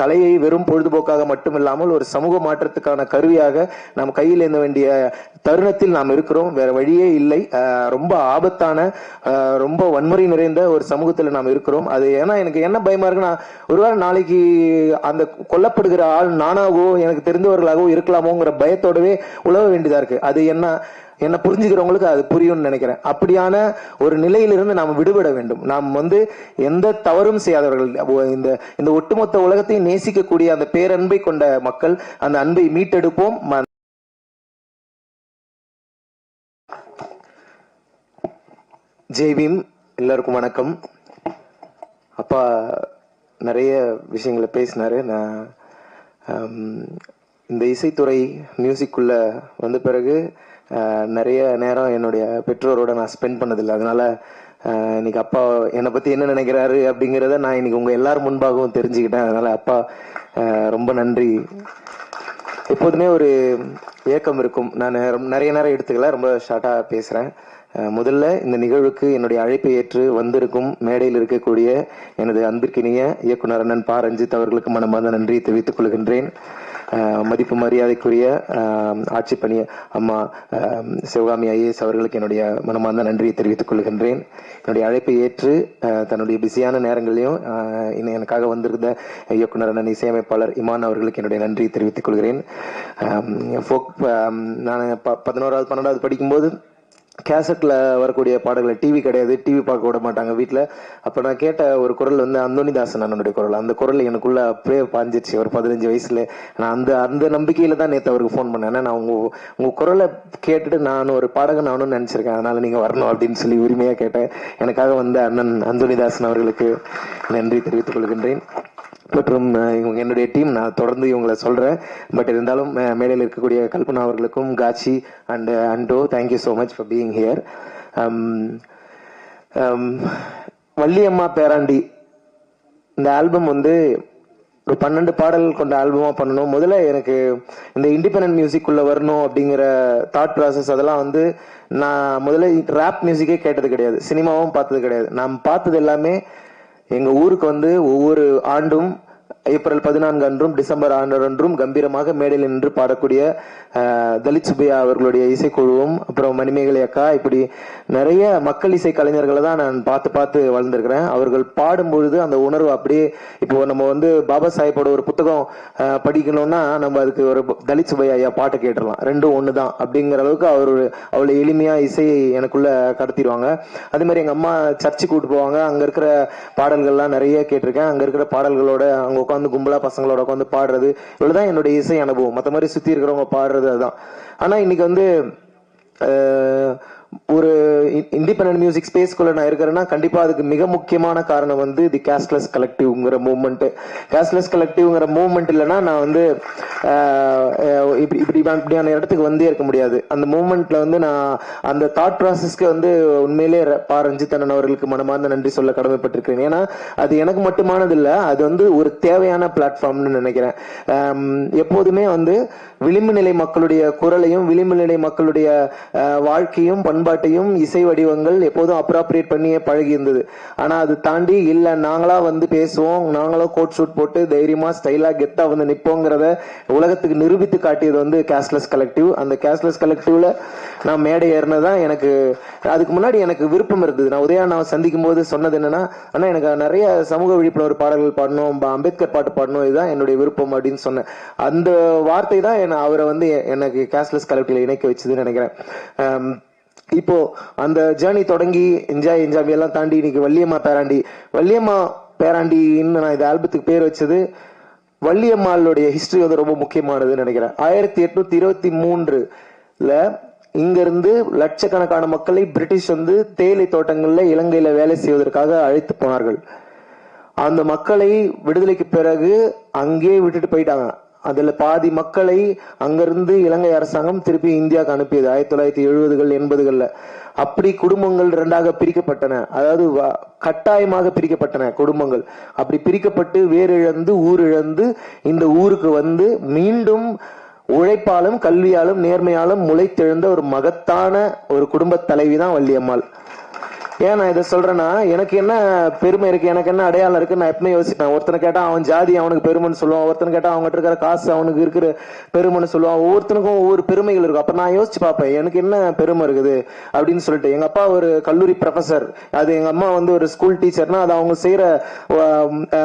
கலையை வெறும் பொழுதுபோக்காக மட்டுமில்லாமல் ஒரு சமூக மாற்றத்துக்கான கருவியாக நாம் கையில் ஏந்த வேண்டிய தருணத்தில் நாம் இருக்கிறோம். வேற வழியே இல்லை. ரொம்ப ஆபத்தான ரொம்ப வன்முறை நிறைந்த ஒரு சமூகத்தில் நாம் இருக்கிறோம். அது ஏன்னா எனக்கு என்ன பயமா இருக்குன்னா ஒருவேளை நாளைக்கு அந்த கொல்லப்படுகிற ஆள் நானாகவோ எனக்கு தெரிந்தவர்களாகவோ இருக்கலாமோங்கிற பயத்தோடவே உழவ வேண்டியதா இருக்கு. அது என்ன என்னை புரிஞ்சுக்கிறவங்களுக்கு அது புரியும்னு நினைக்கிறேன். அப்படியான ஒரு நிலையிலிருந்து நாம் விடுபட வேண்டும். நாம் வந்து எந்த தவறும் செய்யாதவர்கள் இந்த இந்த ஒட்டுமொத்த உலகத்தையும் நேசிக்கக்கூடிய அந்த பேரன்பை கொண்ட மக்கள் அந்த அன்பை மீட்டெடுப்போம். ஜெய்பீம் ஜெய் எல்லாருக்கும் வணக்கம். அப்பா நிறைய விஷயங்களை பேசினாரு. நான் ஹம், இந்த இசைத்துறை மியூசிக்குள்ள வந்த பிறகு நிறைய நேரம் என்னுடைய பெற்றோரோட நான் ஸ்பெண்ட் பண்ணதில்லை. அதனால இன்னைக்கு அப்பா என்னை பத்தி என்ன நினைக்கிறாரு அப்படிங்கிறத நான் இன்னைக்கு உங்க எல்லாரும் முன்பாகவும் தெரிஞ்சுக்கிட்டேன். அதனால அப்பா ரொம்ப நன்றி. எப்போதுமே ஒரு ஏக்கம் இருக்கும். நான் நிறைய நேரம் எடுத்துக்கல ரொம்ப ஷார்ட்டா பேசுறேன். முதல்ல இந்த நிகழ்வுக்கு என்னுடைய அழைப்பை ஏற்று வந்திருக்கும் மேடையில் இருக்கக்கூடிய எனது அன்பிற்கினிய இயக்குனர் அண்ணன் பா ரஞ்சித் அவர்களுக்கு மனமார்ந்த நன்றியை தெரிவித்துக் கொள்கின்றேன். மதிப்பு மரியாதைக்குரிய ஆட்சி பணி அம்மா அஹ் சிவகாமி ஐஏஎஸ் அவர்களுக்கு என்னுடைய மனமார்ந்த நன்றியை தெரிவித்துக் கொள்கின்றேன். என்னுடைய அழைப்பை ஏற்று தன்னுடைய பிஸியான நேரங்களிலும் இன்னும் எனக்காக வந்திருந்த இயக்குனர் அண்ணன் இசையமைப்பாளர் இமான் அவர்களுக்கு என்னுடைய நன்றியை தெரிவித்துக் கொள்கிறேன். நான் ப- பதினோராவது பன்னெண்டாவது படிக்கும்போது கேசட்டில் வரக்கூடிய பாடல்கள் டிவி கிடையாது டிவி பார்க்க விட மாட்டாங்க வீட்டில் அப்போ நான் கேட்ட ஒரு குரல் வந்து அந்தோனிதாசன் அண்ணனுடைய குரல். அந்த குரல் எனக்குள்ள அப்படியே பாஞ்சிருச்சு. ஒரு பதினஞ்சு வயசுல நான் அந்த அந்த நம்பிக்கையில் தான் நேற்று அவருக்கு ஃபோன் பண்ணேன். நான் உங்க உங்கள் குரலை கேட்டுட்டு நான் ஒரு பாடகன் ஆகணும்னு நினச்சிருக்கேன். அதனால நீங்கள் வரணும் அப்படின்னு சொல்லி உரிமையாக கேட்டேன். எனக்காக வந்த அண்ணன் அந்தோனிதாசன் அவர்களுக்கு நன்றி தெரிவித்துக் கொள்கின்றேன். மற்றும் இவங்க என்னுடைய டீம் நான் தொடர்ந்து இவங்களை சொல்றேன். பட் இருந்தாலும் மேலையில் மேடையில் இருக்கக்கூடிய கல்பனா அவர்களுக்கும் காட்சி and அண்டோ thank you so much for being here Valliyamma Perandi. இந்த ஆல்பம் வந்து ஒரு பன்னெண்டு பாடல் கொண்ட ஆல்பமா பண்ணணும். முதல்ல எனக்கு இந்த இண்டிபெண்ட் மியூசிக் உள்ள வரணும் அப்படிங்கிற தாட் ப்ராசஸ் அதெல்லாம் வந்து நான் முதல்ல ரேப் மியூசிக்கே கேட்டது கிடையாது. சினிமாவும் பார்த்தது கிடையாது. நான் பார்த்தது எல்லாமே எங்க ஊருக்கு வந்து ஒவ்வொரு ஆண்டும் ஏப்ரல் பதினான்கு அன்றும் டிசம்பர் ஆண்டு அன்றும் கம்பீரமாக மேடையில் நின்று பாடக்கூடிய தலித் சுபையா அவர்களுடைய இசைக்குழுவும் அப்புறம் மணிமேகலை அக்கா இப்படி நிறைய மக்கள் இசை கலைஞர்களை தான் நான் பார்த்து பார்த்து வளர்ந்துருக்கிறேன். அவர்கள் பாடும்பொழுது அந்த உணர்வு அப்படியே இப்போ நம்ம வந்து பாபா சாஹிப்போட ஒரு புத்தகம் படிக்கணும்னா நம்ம அதுக்கு ஒரு தலித் சுபையா ஐயா பாட்டு கேட்டுடலாம். ரெண்டும் ஒன்று தான் அப்படிங்கிற அளவுக்கு அவர் அவ்வளோ எளிமையா இசையை எனக்குள்ள கடத்திடுவாங்க. அதே மாதிரி எங்கள் அம்மா சர்ச்சுக்கு கூப்பிட்டு போவாங்க. அங்கே இருக்கிற பாடல்கள்லாம் நிறைய கேட்டிருக்கேன். அங்கே இருக்கிற பாடல்களோட அங்கே உட்காந்து கும்பலா பசங்களோட உட்காந்து பாடுறது இவ்வளவுதான் என்னுடைய இசை அனுபவம். மற்ற மாதிரி சுத்தி இருக்கிறவங்க பாடுறது அதுதான். ஆனா இன்னைக்கு வந்து ஒரு இண்டிபெண்டன்ட் மியூசிக் ஸ்பேஸ்க்குள்ள நான் இருக்கிறேன்னா கண்டிப்பா அதுக்கு மிக முக்கியமான காரணம் வந்து தி கேஷ்லெஸ் கலெக்டிவ்ங்கிற மூவ்மெண்ட் கேஷ்லெஸ் கலெக்டிவ்ங்கிற மூவ்மெண்ட் இல்லைன்னா நான் வந்து இப்படி இப்படி இப்படியான இடத்துக்கு வந்தே இருக்க முடியாது. அந்த மூவ்மெண்ட்ல வந்து நான் அந்த தாட் ப்ராசஸ்க்கு வந்து உண்மையிலே பா ரஞ்சித்தனன் அவர்களுக்கு மனமார்ந்த நன்றி சொல்ல கடமைப்பட்டிருக்கிறேன். ஏன்னா அது எனக்கு மட்டுமானது இல்லை அது வந்து ஒரு தேவையான பிளாட்ஃபார்ம்னு நினைக்கிறேன். எப்போதுமே வந்து விளிம்பு நிலை மக்களுடைய குரலையும் விளிம்பு நிலை மக்களுடைய வாழ்க்கையும் பண்ண பண்பாட்டையும் இசை வடிவங்கள் எப்போதும் அப்ராப்ரியேட் பண்ணியே பழகி இருந்தது ஆனா அது தாண்டி இல்ல நாங்களா வந்து பேசுவோம் நாங்களாக கோட் ஷூட் போட்டு தைரியமா ஸ்டைலா கெத்தா வந்து நிப்போங்கிறத உலகத்துக்கு நிரூபித்து காட்டியது வந்து கேஷ்லெஸ் கலெக்டிவ் அந்த கேஷ்லெஸ் கலெக்டிவ்ல நான் மேடை ஏறினதான் எனக்கு அதுக்கு முன்னாடி எனக்கு விருப்பம் இருந்தது. நான் உதயா சந்திக்கும் போது சொன்னது என்னன்னா ஆனால் எனக்கு நிறைய சமூக விழிப்புணர்வு பாடல்கள் பாடணும் அம்பேத்கர் பாட்டு பாடணும் இதுதான் என்னுடைய விருப்பம் அப்படின்னு சொன்னேன். அந்த வார்த்தை தான் என்ன அவரை வந்து எனக்கு கேஷ்லெஸ் கலெக்டிவ்ல இணைக்க வச்சதுன்னு நினைக்கிறேன். இப்போ அந்த ஜேர்னி தொடங்கி என்ஜாய் என்ஜாய் எல்லாம் தாண்டி இன்னைக்கு வள்ளியம்மா பேராண்டி. வள்ளியம்மா பேராண்டின்னு நான் இந்த ஆல்பத்துக்கு பேர் வச்சது வள்ளியம்மாளுடைய ஹிஸ்டரி வந்து ரொம்ப முக்கியமானதுன்னு நினைக்கிறேன். ஆயிரத்தி எட்நூத்தி இருபத்தி மூன்றுல இங்கிருந்து லட்சக்கணக்கான மக்களை பிரிட்டிஷ் வந்து தேயிலை தோட்டங்கள்ல இலங்கையில வேலை செய்வதற்காக அழைத்து போனார்கள். அந்த மக்களை விடுதலைக்கு பிறகு அங்கேயே விட்டுட்டு போயிட்டாங்க. அதில் பாதி மக்களை அங்கிருந்து இலங்கை அரசாங்கம் திருப்பி இந்தியாவுக்கு அனுப்பியது. ஆயிரத்தி தொள்ளாயிரத்தி எழுபதுகள் எண்பதுகளில். அப்படி குடும்பங்கள் இரண்டாக பிரிக்கப்பட்டன. அதாவது வ- கட்டாயமாக பிரிக்கப்பட்டன குடும்பங்கள். அப்படி பிரிக்கப்பட்டு வேர் இழந்து ஊர் இழந்து இந்த ஊருக்கு வந்து மீண்டும் உழைப்பாலும் கல்வியாலும் நேர்மையாலும் முளைத்தெழுந்த ஒரு மகத்தான ஒரு குடும்ப தலைவி தான் வள்ளியம்மாள். ஏன் நான் இதை சொல்றேன்னா எனக்கு என்ன பெருமை இருக்கு எனக்கு என்ன அடையாளம் இருக்கு நான் எப்பவுமே யோசிப்பேன். ஒருத்தனை கேட்டா அவன் ஜாதி அவனுக்கு பெருமைன்னு சொல்லுவான். ஒருத்தனை கேட்டா அவங்ககிட்ட இருக்கிற காசு அவனுக்கு இருக்கிற பெருமைன்னு சொல்லுவான். ஒவ்வொருத்தனுக்கும் ஒவ்வொரு பெருமைகள் இருக்கும். அப்ப நான் யோசிச்சு பார்ப்பேன் எனக்கு என்ன பெருமை இருக்குது அப்படின்னு சொல்லிட்டு. எங்க அப்பா ஒரு கல்லூரி ப்ரொஃபசர் அது எங்க அம்மா வந்து ஒரு ஸ்கூல் டீச்சர்னா அது அவங்க செய்யற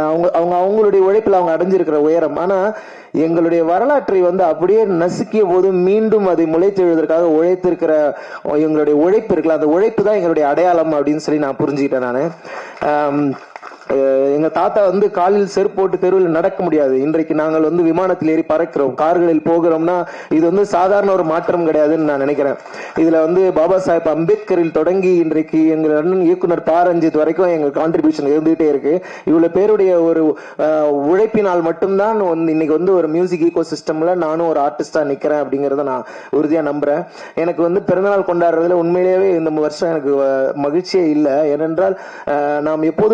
அவங்க அவங்க அவங்களுடைய உழைப்பில் அவங்க அடைஞ்சிருக்கிற உயரம். ஆனா எங்களுடைய வரலாற்றை வந்து அப்படியே நசுக்கிய போது மீண்டும் அதை முளைத்தெழுவதற்காக உழைத்திருக்கிற எங்களுடைய உழைப்பு இருக்குல்ல அந்த உழைப்பு தான் எங்களுடைய அடையாளம் அப்படின்னு சொல்லி நான் புரிஞ்சுக்கிட்டேன் நான். எங்க தாத்தா வந்து காலில் செருப்பு போட்டு தெருவில் நடக்க முடியாது. இன்றைக்கு நாங்கள் வந்து விமானத்தில் ஏறி பறக்கிறோம். கார்களில் போகிறோம்னா இது வந்து சாதாரண ஒரு மாற்றம் கிடையாதுன்னு நான் நினைக்கிறேன். இதுல வந்து பாபா சாஹேப் அம்பேத்கரில் தொடங்கி இன்றைக்கு எங்கள் அண்ணன் இயக்குனர் பா ரஞ்சித் வரைக்கும் எங்கள் கான்ட்ரிபியூஷன் இருந்துகிட்டே இருக்கு. இவ்வளவு பேருடைய ஒரு உழைப்பினால் மட்டும்தான் வந்து இன்னைக்கு வந்து ஒரு மியூசிக் ஈகோ சிஸ்டம்ல நானும் ஒரு ஆர்டிஸ்டா நிக்கிறேன் அப்படிங்கறத நான் உறுதியா நம்புறேன். எனக்கு வந்து பிறந்தநாள் கொண்டாடுறதுல உண்மையிலேயே இந்த வருஷம் எனக்கு மகிழ்ச்சியே இல்லை. ஏனென்றால் நாம் எப்போது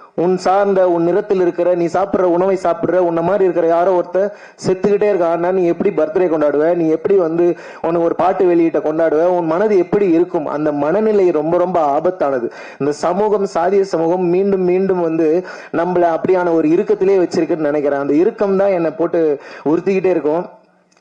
உன் சார்ந்த உன் நிறத்தில் இருக்கிற நீ சாப்பிட்ற உணவை சாப்பிட்ற உன்ன மாதிரி இருக்கிற யாரோ ஒருத்தர் செத்துக்கிட்டே இருக்கான்னா நீ எப்படி பர்த்டே கொண்டாடுவ? நீ எப்படி வந்து உனக்கு ஒரு பாட்டு வெளியிட்ட கொண்டாடுவ? உன் மனது எப்படி இருக்கும்? அந்த மனநிலை ரொம்ப ரொம்ப ஆபத்தானது. இந்த சமூகம் சாதிய சமூகம் மீண்டும் மீண்டும் வந்து நம்மளை அப்படியான ஒரு இறுக்கத்திலே வச்சிருக்குன்னு நினைக்கிறேன். அந்த இறுக்கம் தான் என்னை போட்டு உறுத்திக்கிட்டே இருக்கும்.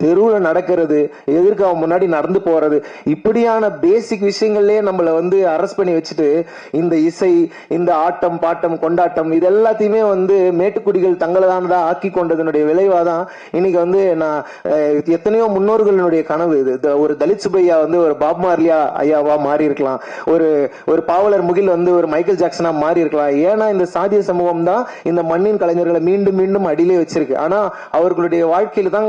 தெருவில் நடக்கிறது எதிர்க்க அவன் முன்னாடி நடந்து போறது இப்படியான பேசிக் விஷயங்கள்லயே நம்மள வந்து அரெஸ்ட் பண்ணி வச்சுட்டு இந்த இசை இந்த ஆட்டம் பாட்டம் கொண்டாட்டம் இது எல்லாத்தையுமே வந்து மேட்டுக்குடிகள் தங்களதானதா ஆக்கி கொண்டதனுடைய விளைவாதான் இன்னைக்கு வந்து நான் எத்தனையோ முன்னோர்களுடைய கனவு இது. த- ஒரு தலித் சுப்பையா வந்து ஒரு பாப் மார்லியா ஐயாவா மாறி இருக்கலாம் ஒரு ஒரு பாவலர் முகில் வந்து ஒரு மைக்கேல் ஜாக்சனா மாறி இருக்கலாம் ஏன்னா இந்த சாதிய சமூகம் தான் இந்த மண்ணின் கலைஞர்களை மீண்டும் மீண்டும் அடியிலே வச்சிருக்கு. ஆனா அவர்களுடைய வாழ்க்கையில தான்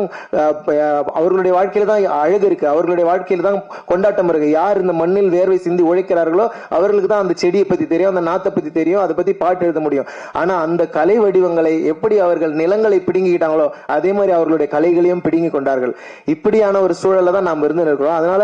அவர்களுடைய வாழ்க்கையில தான் அழகு இருக்கு. அவர்களுடைய வாழ்க்கையில தான் கொண்டாட்டம் இருக்கு. யார் இந்த மண்ணில் வேர்வை சிந்தி உழைக்கிறார்களோ அவர்களுக்கு தான் அந்த செடியை பத்தி தெரியும் அந்த நாத்தை பத்தி தெரியும் அதை பத்தி பாட்டு எழுத முடியும். ஆனா அந்த கலை வடிவங்களை எப்படி அவர்கள் நிலங்களை பிடுங்கிக்கிட்டாங்களோ அதே மாதிரி அவர்களுடைய கலைகளையும் பிடுங்கி கொண்டார்கள். இப்படியான ஒரு சூழல்ல தான் நாம் இருந்து இருக்கிறோம் அதனால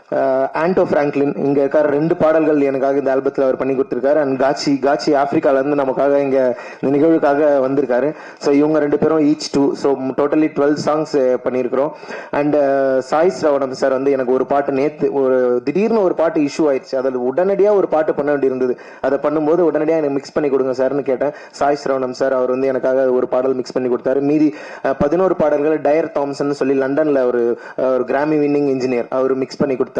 ஆண்டோ பிராங்க்லின் இங்க இருக்கிற ரெண்டு பாடல்கள் எனக்காக இந்த ஆல்பத்தில் அவர் பண்ணி கொடுத்திருக்காரு. அண்ட் காட்சி காட்சி ஆப்பிரிக்கால இருந்து நமக்காக இங்க இந்த நிகழ்வுக்காக வந்திருக்காரு. ஸோ இவங்க ரெண்டு பேரும் each two so totally twelve songs பண்ணியிருக்கிறோம். அண்ட் சாய் ஸ்ரவணம் சார் வந்து எனக்கு ஒரு பாட்டு நேத்து ஒரு திடீர்னு ஒரு பாட்டு இஷ்யூ ஆயிடுச்சு. அதில் உடனடியாக ஒரு பாட்டு பண்ண வேண்டியிருந்தது. அதை பண்ணும்போது உடனடியாக எனக்கு மிக்ஸ் பண்ணி கொடுங்க சார்னு கேட்டேன். சாய் ஸ்ரவணம் சார் அவர் வந்து எனக்காக ஒரு பாடல் மிக்ஸ் பண்ணி கொடுத்தாரு. மீதி பதினோரு பாடல்கள் டயர் தாம்சன் சொல்லி லண்டன்ல ஒரு ஒரு கிராமி வின்னிங் இன்ஜினியர் அவர் மிக்ஸ் பண்ணி கொடுத்தாரு.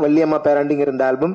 வள்ளியம்மா பேராண்டிங்கிற இந்த ஆல்பம்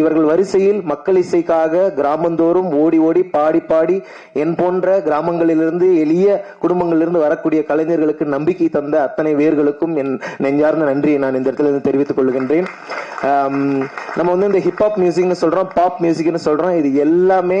இவர்கள் வரிசையில் மக்கள் இசைக்காக கிராமந்தோறும் ஓடி ஓடி பாடி பாடி என் போன்ற கிராமங்களிலிருந்து எளிய குடும்பங்களிலிருந்து வரக்கூடிய கலைஞர்களுக்கு நம்பிக்கை தந்த அத்தனை வேர்களுக்கும் என் நெஞ்சார்ந்த நன்றியை நான் இந்த இடத்துல இருந்து தெரிவித்துக் கொள்கின்றேன். நம்ம வந்து இந்த ஹிப்ஹாப் மியூசிக்னு சொல்றோம் பாப் மியூசிக்னு சொல்றோம். இது எல்லாமே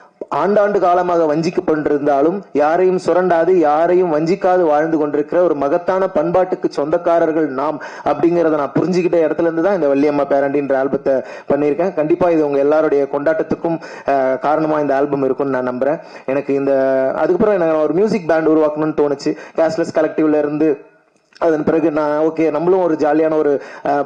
ஆண்டாண்டு காலமாக வஞ்சிக்கப்பட்டிருந்தாலும் யாரையும் சுரண்டாது யாரையும் வஞ்சிக்காது வாழ்ந்து கொண்டிருக்கிற ஒரு மகத்தான பண்பாட்டுக்கு சொந்தக்காரர்கள் நாம் அப்படிங்கிறத நான் புரிஞ்சுக்கிட்ட இடத்துல இருந்து தான் இந்த வள்ளியம்மா பேரண்டின்ற ஆல்பத்தை பண்ணியிருக்கேன். கண்டிப்பாக இது உங்கள் எல்லாருடைய கொண்டாட்டத்துக்கும் காரணமாக காரணமா இந்த ஆல்பம் இருக்கும்னு நான் நம்புறேன். எனக்கு இந்த அதுக்கப்புறம் எனக்கு ஒரு மியூசிக் பேண்ட் உருவாக்கணும்னு தோணுச்சு. கேஷ்லெஸ் கலெக்டிவ்ல இருந்து அதன் பிறகு நான் ஓகே நம்மளும் ஒரு ஜாலியான ஒரு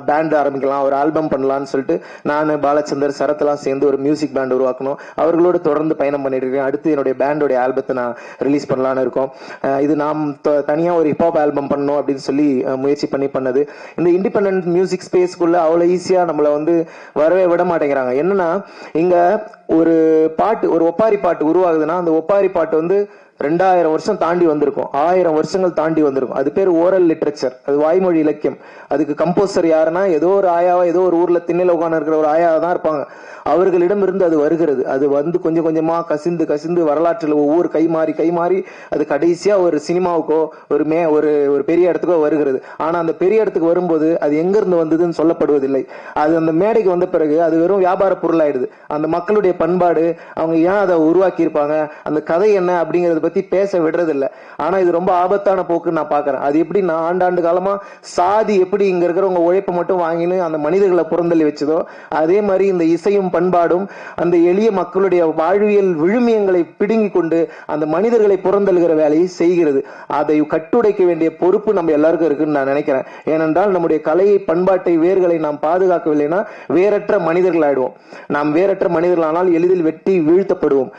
பேண்ட் ஆரம்பிக்கலாம் ஒரு ஆல்பம் பண்ணலாம்னு சொல்லிட்டு நான் பாலச்சந்தர் சரத்லாம் சேர்ந்து ஒரு மியூசிக் பேண்ட் உருவாக்கணும். அவர்களோடு தொடர்ந்து பயணம் பண்ணிட்டு இருக்கேன். அடுத்து என்னுடைய பேண்டோடைய ஆல்பத்தை நான் ரிலீஸ் பண்ணலாம்னு இருக்கோம். இது நாம் த- ஒரு ஹிப்ஹாப் ஆல்பம் பண்ணணும் அப்படின்னு சொல்லி முயற்சி பண்ணி பண்ணது. இந்த இண்டிபெண்ட் மியூசிக் ஸ்பேஸ்க்குள்ள அவ்வளோ ஈஸியாக நம்மளை வந்து வரவே விட மாட்டேங்கிறாங்க. என்னன்னா இங்கே ஒரு பாட்டு ஒரு ஒப்பாரி பாட்டு உருவாகுதுன்னா அந்த ஒப்பாரி பாட்டு வந்து ரெண்டாயிரம் வருஷம் தாண்டி வந்திருக்கும். ஆயிரம் வருஷங்கள் தாண்டி வந்திருக்கும். அது பேர் ஓரல் லிட்ரேச்சர். அது வாய்மொழி இலக்கியம். அதுக்கு கம்போசர் யாருன்னா ஏதோ ஒரு ஆயாவா ஏதோ ஒரு ஊர்ல திண்ணில உட்கார்ந்து இருக்கிற ஒரு ஆயாவா தான் இருப்பாங்க. அவர்களிடமிருந்து அது வருகிறது. அது வந்து கொஞ்சம் கொஞ்சமா கசிந்து கசிந்து வரலாற்றில் ஒவ்வொரு கை மாறி கை மாறி அது கடைசியா ஒரு சினிமாவுக்கோ ஒரு மே ஒரு ஒரு பெரிய இடத்துக்கோ வருகிறது. ஆனா அந்த பெரிய இடத்துக்கு வரும்போது அது எங்க இருந்து வந்ததுன்னு சொல்லப்படுவதில்லை. அது அந்த மேடைக்கு வந்த பிறகு அது வெறும் வியாபார பொருளாயிடுது. அந்த மக்களுடைய பண்பாடு அவங்க ஏன் அதை உருவாக்கி இருப்பாங்க அந்த கதை என்ன அப்படிங்கிறது பத்தி பேச விடுறதில்ல. ஆனா இது ரொம்ப ஆபத்தான போக்கு நான் பாக்குறேன் அது எப்படி நான் ஆண்டாண்டு காலமா சாதி எப்படி இங்க இருக்கிறவங்க உழைப்பை மட்டும் வாங்கின்னு அந்த மனிதர்களை புறந்தள்ளி வச்சதோ அதே மாதிரி இந்த இசையும் பண்பாடும் அந்த எளிய மக்களுடைய வாழ்வியல் விழுமியங்களை பிடுங்கி கொண்டு அந்த மனிதர்களை புறந்தள்ளுகிற வேலையை செய்கிறது. அதை கட்டுடைக்க வேண்டிய பொறுப்பு நம்ம எல்லாருக்கும் இருக்குன்னு நான் நினைக்கிறேன். ஏனென்றால் நம்முடைய கலையை பண்பாட்டை வேர்களை நாம் பாதுகாக்கவில்லைன்னா வேறற்ற மனிதர்கள் ஆயிடுவோம் நாம் வேறற்ற மனிதர்களானால் எளிதில் வெட்டி வீழ்த்தப்படுவோம்.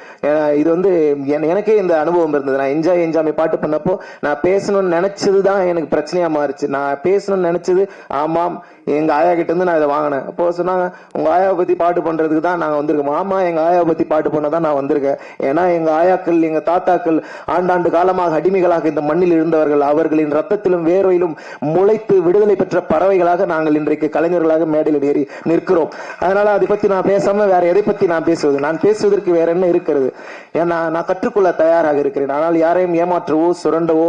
இது வந்து என- எனக்கே இந்த அனுபவம் இருந்தது. நான் என்ஜாய் என்ஜாய் பாட்டு பண்ணப்போ நான் பேசணும்னு நினைச்சது தான் எனக்கு பிரச்சனையா மாறுச்சு. நான் பேசணும்னு நினைச்சது ஆமாம் எங்க ஆயா கிட்ட இருந்து நான் இதை வாங்கினேன். அப்போ சொன்னாங்க உங்க ஆயாவை பத்தி பாட்டு பண்றதுக்கு தான் நாங்க வந்திருக்கோம். ஆமா எங்க ஆயாவை பத்தி பாட்டு பண்ண தான் நான் வந்திருக்கேன். ஏன்னா எங்க ஆயாக்கள் எங்க தாத்தாக்கள் ஆண்டாண்டு காலமாக அடிமைகளாக இந்த மண்ணில் இருந்தவர்கள் அவர்களின் ரத்தத்திலும் வேர்வையிலும் முளைத்து விடுதலை பெற்ற பறவைகளாக நாங்கள் இன்றைக்கு கலைஞர்களாக மேடையில் ஏறி நிற்கிறோம். அதனால அதை பத்தி நான் பேசாம வேற எதை பத்தி நான் பேசுவது? நான் பேசுவதற்கு வேற என்ன இருக்கிறது? ஏன்னா நான் கற்றுக்கொள்ள தயாராக இருக்கிறேன். ஆனால் யாரையும் ஏமாற்றவோ சுரண்டவோ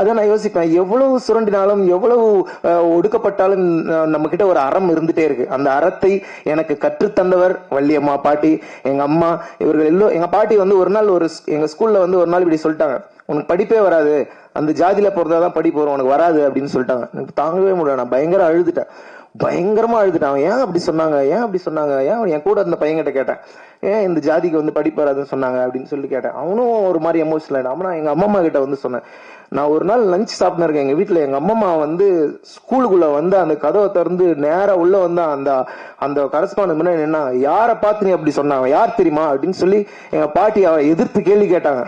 அதை நான் யோசிப்பேன். எவ்வளவு சுரண்டினாலும் எவ்வளவு ஒடுக்கப்பட்ட ஒடுக்கப்பட்டாலும் நம்ம கிட்ட ஒரு அறம் இருந்துட்டே இருக்கு. அந்த அறத்தை எனக்கு கற்றுத்தந்தவர் வள்ளியம்மா பாட்டி எங்க அம்மா இவர்கள் எல்லோ எங்க பாட்டி வந்து ஒரு நாள் ஒரு எங்க ஸ்கூல்ல வந்து ஒரு நாள் இப்படி சொல்லிட்டாங்க. உனக்கு படிப்பே வராது. அந்த ஜாதியில பொறுத்தாதான் படிப்பு வரும். உனக்கு வராது அப்படின்னு சொல்லிட்டாங்க. எனக்கு தாங்கவே முடியல. நான் பயங்கர அழுதுட்டேன். பயங்கரமா அழுதுட்டான். ஏன் அப்படி சொன்னாங்க? ஏன் அப்படி சொன்னாங்க? ஏன் என் கூட இருந்த பையன்கிட்ட கேட்டேன். ஏன் இந்த ஜாதிக்கு வந்து படிப்பு வராதுன்னு சொன்னாங்க? அப்படின்னு சொல்லி கேட்டேன். அவனும் ஒரு மாதிரி எமோஷனல் ஆயிடும் நான் எங்க அம்மா கிட்ட வந்து சொன்னேன். நான் ஒரு நாள் லஞ்ச் சாப்பிட்டு இருக்கேன். எங்க வீட்டுல எங்க அம்மா வந்து ஸ்கூலுக்குள்ள வந்து அந்த கதவை திறந்து நேரா உள்ள வந்து அந்த அந்த கரஸ்பாண்ட் முன்னாடி என்ன யாரை பார்த்து நீ அப்படி சொன்னாங்க? யார் தெரியுமா? அப்படின்னு சொல்லி எங்க பாட்டி அவ எதிர்த்து கேள்வி கேட்டாங்க.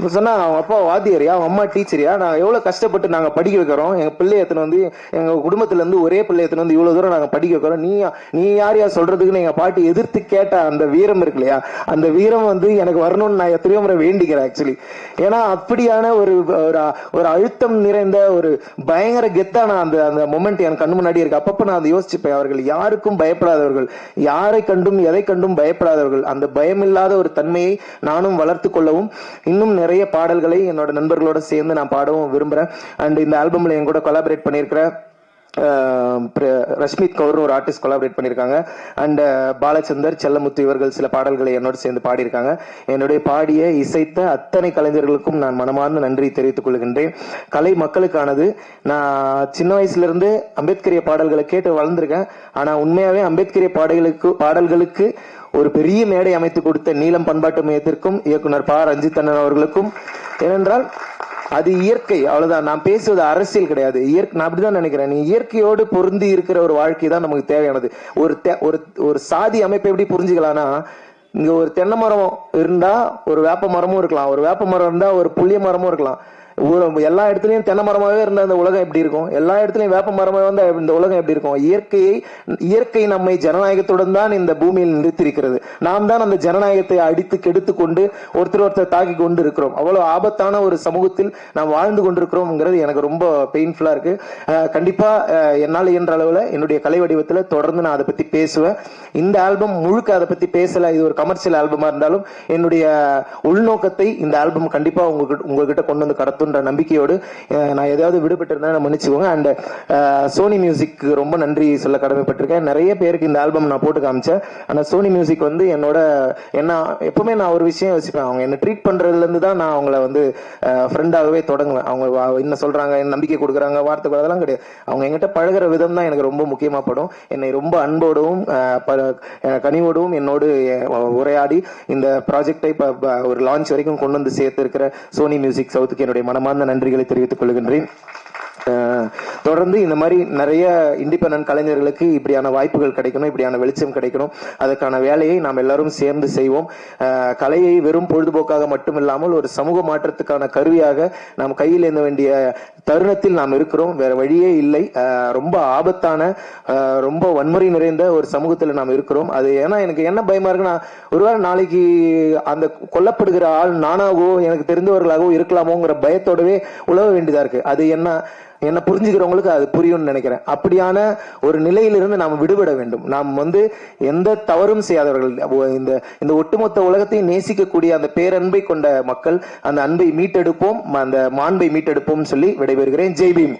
இப்போ சொன்னா அவங்க அப்பா வாத்தியாரியா? அவங்க அம்மா டீச்சரியா? நான் எவ்வளவு கஷ்டப்பட்டு நாங்க படிக்க வைக்கிறோம். எங்க பிள்ளைய எத்தனை வந்து எங்க குடும்பத்துல இருந்து ஒரே பிள்ளை எத்தனை வந்து இவ்வளவு தூரம் நாங்க படிக்க வைக்கிறோம். நீ நீ யார் யார் சொல்றதுக்குன்னு எங்க பாட்டி எதிர்த்து கேட்ட அந்த வீரம் இருக்கு இல்லையா? அந்த வீரம் வந்து எனக்கு வரணும்னு நான் எத்தனையோ முறை வேண்டிக்கிறேன் ஆக்சுவலி ஏன்னா அப்படியான ஒரு ஒரு ஒரு அழுத்தம் நிறைந்த ஒரு பயங்கர கெத்தான அந்த அந்த மொமெண்ட் என் கண் முன்னாடி இருக்கு. அப்பப்ப நான் அதை யோசிச்சுப்பேன். அவர்கள் யாருக்கும் பயப்படாதவர்கள் யாரை கண்டும் எதை கண்டும் பயப்படாதவர்கள். அந்த பயமில்லாத ஒரு தன்மையை நானும் வளர்த்து கொள்ளவும் இன்னும் நிறைய நிறைய பாடல்களை என்னோட நண்பர்களோட சேர்ந்து நான் பாடவும் விரும்புகிறேன் அண்ட் இந்த ஆல்பம்ல என் கூட கொலாபரேட் பண்ணியிருக்கிற ரஷ்மித் கவுர்னு ஒரு ஆர்டிஸ்ட் கொலாபரேட் பண்ணியிருக்காங்க. அண்ட் பாலச்சந்தர் செல்லமுத்து இவர்கள் சில பாடல்களை என்னோடு சேர்ந்து பாடியிருக்காங்க. என்னுடைய பாடிய இசைத்த அத்தனை கலைஞர்களுக்கும் நான் மனமார்ந்த நன்றி தெரிவித்துக் கொள்கின்றேன். கலை மக்களுக்கானது. நான் சின்ன வயசுலேருந்து அம்பேத்கரிய பாடல்களை கேட்டு வளர்ந்துருக்கேன். ஆனால் உண்மையாகவே அம்பேத்கரிய பாடல்களுக்கு பாடல்களுக்கு ஒரு பெரிய மேடை அமைத்து கொடுத்த நீலம் பண்பாட்டு மையத்திற்கும் இயக்குனர் ப ரஞ்சித் அண்ணன் அவர்களுக்கும். ஏனென்றால் அது இயற்கை அவ்வளவுதான். நான் பேசுவது அரசியல் கிடையாது. இயற்கை நான் அப்படிதான் நினைக்கிறேன். நீ இயற்கையோடு பொருந்தி இருக்கிற ஒரு வாழ்க்கை தான் நமக்கு தேவையானது. ஒரு ஒரு ஒரு சாதி அமைப்பை எப்படி புரிஞ்சுக்கலாம்னா இங்க ஒரு தென்னை மரம் இருந்தா ஒரு வேப்ப மரமும் இருக்கலாம். ஒரு வேப்ப மரம் இருந்தா ஒரு புளிய மரமும் இருக்கலாம். ஊரம் எல்லா இடத்துலயும் தென்னை மரமாவே இருந்த அந்த உலகம் எப்படி இருக்கும்? எல்லா இடத்துலயும் வேப்ப மரமாவே வந்து இந்த உலகம் எப்படி இருக்கும்? இயற்கையை இயற்கை நம்மை ஜனநாயகத்துடன் தான் இந்த பூமியில் நிறுத்தியிருக்கிறது. நாம் தான் அந்த ஜனநாயகத்தை அடித்து கெடுத்து கொண்டு ஒருத்தர் ஒருத்தர் தாக்கி கொண்டு இருக்கிறோம். அவ்வளவு ஆபத்தான ஒரு சமூகத்தில் நாம் வாழ்ந்து கொண்டிருக்கிறோம்ங்கிறது எனக்கு ரொம்ப பெயின்ஃபுல்லா இருக்கு. கண்டிப்பாக கண்டிப்பா என்னால் இயன்ற அளவுல என்னுடைய கலை வடிவத்துல தொடர்ந்து நான் அதை பத்தி பேசுவேன். இந்த ஆல்பம் முழுக்க அதை பத்தி பேசல. இது ஒரு கமர்ஷியல் ஆல்பமா இருந்தாலும் என்னுடைய உள்நோக்கத்தை இந்த ஆல்பம் கண்டிப்பா உங்ககிட்ட உங்ககிட்ட கொண்டு வந்து கடத்துன்ற நம்பிக்கையோடு நான் ஏதாவது விடுபட்டு மன்னிச்சுக்கோங்க. அண்ட் சோனி மியூசிக் ரொம்ப நன்றி சொல்ல கடமைப்பட்டிருக்கேன். நிறைய பேருக்கு இந்த ஆல்பம் நான் போட்டு காமிச்சேன். ஆனால் சோனி மியூசிக் வந்து என்னோட என்ன எப்பவுமே நான் ஒரு விஷயம் யோசிப்பேன். அவங்க என்ன ட்ரீட் பண்றதுல இருந்து தான் நான் அவங்கள வந்து ஃப்ரெண்டாகவே தொடங்குவேன். அவங்க என்ன சொல்றாங்க என்ன நம்பிக்கை கொடுக்குறாங்க வார்த்தை கூட அதெல்லாம் கிடையாது. அவங்க என்கிட்ட பழகுற விதம் தான் எனக்கு ரொம்ப முக்கியமா படும். என்னை ரொம்ப அன்போடவும் கனிவோடவும் என்னோடு உரையாடி இந்த ப்ராஜெக்டை ஒரு லான்ச் வரைக்கும் கொண்டு வந்து சேர்த்து இருக்கிற சோனி மியூசிக் சவுத்துக்கு என்னுடைய மனமார்ந்த நன்றிகளை தெரிவித்துக் கொள்கின்றேன். தொடர்ந்து இந்த மாதிரி நிறைய இண்டிபெண்ட் கலைஞர்களுக்கு இப்படியான வாய்ப்புகள் கிடைக்கணும் இப்படியான வெளிச்சம் கிடைக்கணும். அதற்கான வேலையை நாம் எல்லாரும் சேர்ந்து செய்வோம். கலையை வெறும் பொழுதுபோக்காக மட்டும் இல்லாமல் ஒரு சமூக மாற்றத்துக்கான கருவியாக நாம் கையில் ஏந்த வேண்டிய தருணத்தில் நாம் இருக்கிறோம். வேற வழியே இல்லை. ரொம்ப ஆபத்தான ரொம்ப வன்முறை நிறைந்த ஒரு சமூகத்தில் நாம் இருக்கிறோம். அது ஏன்னா எனக்கு என்ன பயமா இருக்குன்னா ஒருவேளை நாளைக்கு அந்த கொல்லப்படுகிற ஆள் நானாகவோ எனக்கு தெரிந்தவர்களாகவோ இருக்கலாமோங்கிற பயத்தோடவே உழவ வேண்டியதா இருக்கு. அது என்ன என்ன புரிஞ்சுக்கிறவங்களுக்கு அது புரியும்னு நினைக்கிறேன். அப்படியான ஒரு நிலையிலிருந்து நாம் விடுபட வேண்டும். நாம் வந்து எந்த தவறும் செய்யாதவர்கள். இந்த இந்த ஒட்டுமொத்த உலகத்தையும் நேசிக்கக்கூடிய அந்த பேரன்பை கொண்ட மக்கள் அந்த அன்பை மீட்டெடுப்போம் அந்த மாண்பை மீட்டெடுப்போம் சொல்லி விடைபெறுகிறேன். ஜெய் பீம்.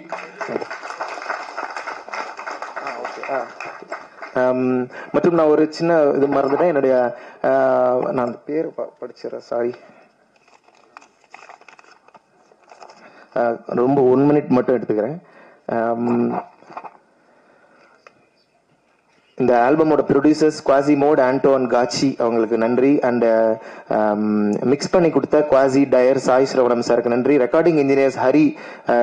மற்றும் நான் ஒரு சின்ன இது மறந்துட்டேன். என்னுடைய நான் அந்த பேர் படிச்சிடறேன் படிச்சிடுறேன் சாரி ரொம்ப ஒன் மினிட் மட்டும் எடுத்துக்கிறேன். இந்த ஆல்பமோட ப்ரொடியூசர்ஸ் குவாசி மோட் ஆண்டோன் காச்சி அவங்களுக்கு நன்றி. அண்ட் மிக்ஸ் um, பண்ணி கொடுத்த குவாசி டயர் சாய் ஸ்ரவணம் சாருக்கு நன்றி. Recording engineers Hari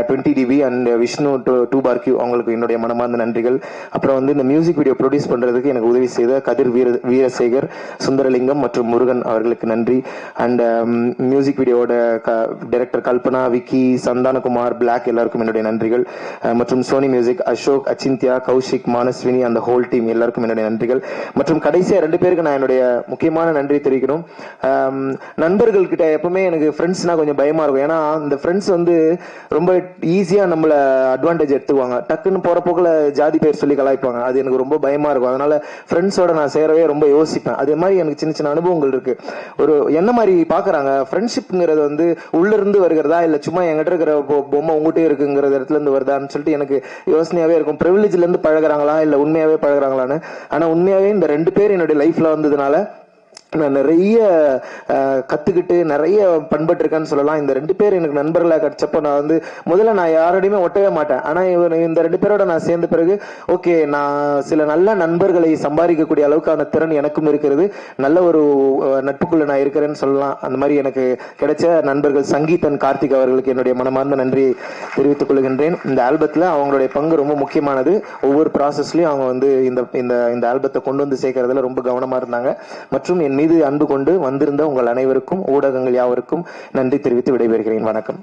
twenty DB and Vishnu two பார்க்யூ அவங்களுக்கு என்னுடைய மனமார்ந்த நன்றிகள். அப்புறம் வந்து இந்த மியூசிக் வீடியோ ப்ரொடியூஸ் பண்றதுக்கு எனக்கு உதவி செய்த கதிர் வீர வீரசேகர் சுந்தரலிங்கம் மற்றும் முருகன் அவர்களுக்கு நன்றி. அண்ட் மியூசிக் வீடியோட டைரக்டர் கல்பனா விக்கி சந்தானகுமார் பிளாக் எல்லாருக்கும் என்னுடைய நன்றிகள். Uh, மற்றும் சோனி மியூசிக் அசோக் அச்சிந்தியா கௌஷிக் மானஸ்வினி அந்த ஹோல் டீம் எல்லாருக்கும் என்னுடைய நன்றிகள். மற்றும் கடைசியாக ரெண்டு பேருக்கு நான் என்னுடைய முக்கியமான நன்றி தெரிவிக்கணும். நண்பர்கள்கிட்ட நண்பர்கள் எப்பவுமே எனக்கு ஃப்ரெண்ட்ஸ்னால் கொஞ்சம் பயமாக இருக்கும். ஏன்னா இந்த ஃப்ரெண்ட்ஸ் வந்து ரொம்ப ஈஸியாக நம்மளை அட்வான்டேஜ் எடுத்துக்குவாங்க. டக்குன்னு போகிறப்போக்கில் ஜாதி பேர் சொல்லி கலாய்ப்பாங்க. அது எனக்கு ரொம்ப பயமாக இருக்கும். அதனால் ஃப்ரெண்ட்ஸோட நான் சேரவே ரொம்ப யோசிப்பேன். அதே மாதிரி எனக்கு சின்ன சின்ன அனுபவங்கள் இருக்குது ஒரு என்ன மாதிரி பார்க்குறாங்க ஃப்ரெண்ட்ஷிப்ங்கிறது வந்து உள்ளிருந்து வருகிறதா? இல்லை சும்மா என்கிட்ட இருக்கிற பொ- பொம்மை உங்ககிட்டே இருக்குங்கிற இடத்துல இருந்து வருதான்னு சொல்லிட்டு எனக்கு யோசனையாகவே இருக்கும். ப்ரிவிலேஜ்லேருந்து பழகிறாங்களா பழகுறாங்களா? உண்மையாகவே பழகிறாங்களான்னு பழகுறாங்களான்னு ஆனா உண்மையாவே இந்த ரெண்டு பேர் என்னுடைய லைஃப்ல வந்ததுனால நான் நிறைய கற்றுக்கிட்டு நிறைய பண்பட்டிருக்கேன்னு சொல்லலாம். இந்த ரெண்டு பேர் எனக்கு நண்பர்களாக கிடச்சப்போ நான் வந்து முதல்ல நான் யாரோடையுமே ஒட்டவே மாட்டேன். ஆனால் இவன் இந்த ரெண்டு பேரோட நான் சேர்ந்த பிறகு ஓகே நான் சில நல்ல நண்பர்களை சம்பாதிக்கக்கூடிய அளவுக்கான திறன் எனக்கும் இருக்கிறது. நல்ல ஒரு நட்புக்குள்ளே நான் இருக்கிறேன்னு சொல்லலாம். அந்த மாதிரி எனக்கு கிடைச்ச நண்பர்கள் சங்கீதன் கார்த்திக் அவர்களுக்கு என்னுடைய மனமார்ந்த நன்றி தெரிவித்துக் கொள்கின்றேன். இந்த ஆல்பத்தில் அவங்களுடைய பங்கு ரொம்ப முக்கியமானது. ஒவ்வொரு ப்ராசஸ்லையும் அவங்க வந்து இந்த இந்த இந்த ஆல்பத்தை கொண்டு வந்து சேர்க்கறதுல ரொம்ப கவனமாக இருந்தாங்க. மற்றும் என் என் மீது அன்பு கொண்டு வந்திருந்த உங்கள் அனைவருக்கும் ஊடகங்கள் யாவருக்கும் நன்றி தெரிவித்து விடைபெறுகிறேன். வணக்கம்.